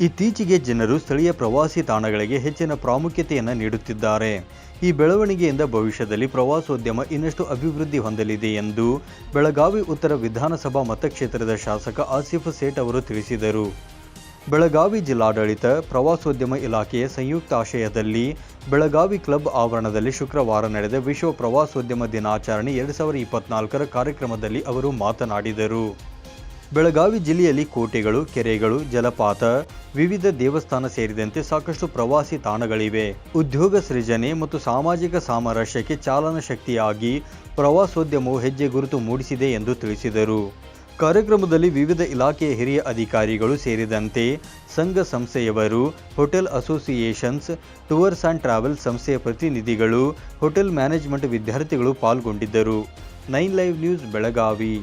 ಇತ್ತೀಚೆಗೆ ಜನರು ಸ್ಥಳೀಯ ಪ್ರವಾಸಿ ತಾಣಗಳಿಗೆ ಹೆಚ್ಚಿನ ಪ್ರಾಮುಖ್ಯತೆಯನ್ನು ನೀಡುತ್ತಿದ್ದಾರೆ. ಈ ಬೆಳವಣಿಗೆಯಿಂದ ಭವಿಷ್ಯದಲ್ಲಿ ಪ್ರವಾಸೋದ್ಯಮ ಇನ್ನಷ್ಟು ಅಭಿವೃದ್ಧಿ ಹೊಂದಲಿದೆ ಎಂದು ಬೆಳಗಾವಿ ಉತ್ತರ ವಿಧಾನಸಭಾ ಮತಕ್ಷೇತ್ರದ ಶಾಸಕ ಆಸಿಫ್ ಸೇಠ್ ಅವರು ತಿಳಿಸಿದರು. ಬೆಳಗಾವಿ ಜಿಲ್ಲಾಡಳಿತ ಪ್ರವಾಸೋದ್ಯಮ ಇಲಾಖೆಯ ಸಂಯುಕ್ತಾಶ್ರಯದಲ್ಲಿ ಬೆಳಗಾವಿ ಕ್ಲಬ್ ಆವರಣದಲ್ಲಿ ಶುಕ್ರವಾರ ನಡೆದ ವಿಶ್ವ ಪ್ರವಾಸೋದ್ಯಮ ದಿನಾಚರಣೆ ಎರಡು ಸಾವಿರದ ಇಪ್ಪತ್ನಾಲ್ಕರ ಕಾರ್ಯಕ್ರಮದಲ್ಲಿ ಅವರು ಮಾತನಾಡಿದರು. ಬೆಳಗಾವಿ ಜಿಲ್ಲೆಯಲ್ಲಿ ಕೋಟೆಗಳು, ಕೆರೆಗಳು, ಜಲಪಾತ ವಿವಿಧ ದೇವಸ್ಥಾನ ಸೇರಿದಂತೆ ಸಾಕಷ್ಟು ಪ್ರವಾಸಿ ತಾಣಗಳಿವೆ. ಉದ್ಯೋಗ ಸೃಜನೆ ಮತ್ತು ಸಾಮಾಜಿಕ ಸಾಮರಸ್ಯಕ್ಕೆ ಚಾಲನ ಶಕ್ತಿಯಾಗಿ ಪ್ರವಾಸೋದ್ಯಮವು ಹೆಜ್ಜೆ ಗುರುತು ಮೂಡಿಸಿದೆ ಎಂದು ತಿಳಿಸಿದರು. ಕಾರ್ಯಕ್ರಮದಲ್ಲಿ ವಿವಿಧ ಇಲಾಖೆಯ ಹಿರಿಯ ಅಧಿಕಾರಿಗಳು ಸೇರಿದಂತೆ ಸಂಘ ಸಂಸ್ಥೆಯವರು, hotel associations, tours and travel ಸಂಸ್ಥೆಯ ಪ್ರತಿನಿಧಿಗಳು, ಹೋಟೆಲ್ ಮ್ಯಾನೇಜ್ಮೆಂಟ್ ವಿದ್ಯಾರ್ಥಿಗಳು ಪಾಲ್ಗೊಂಡಿದ್ದರು. Nine live news, Belagavi.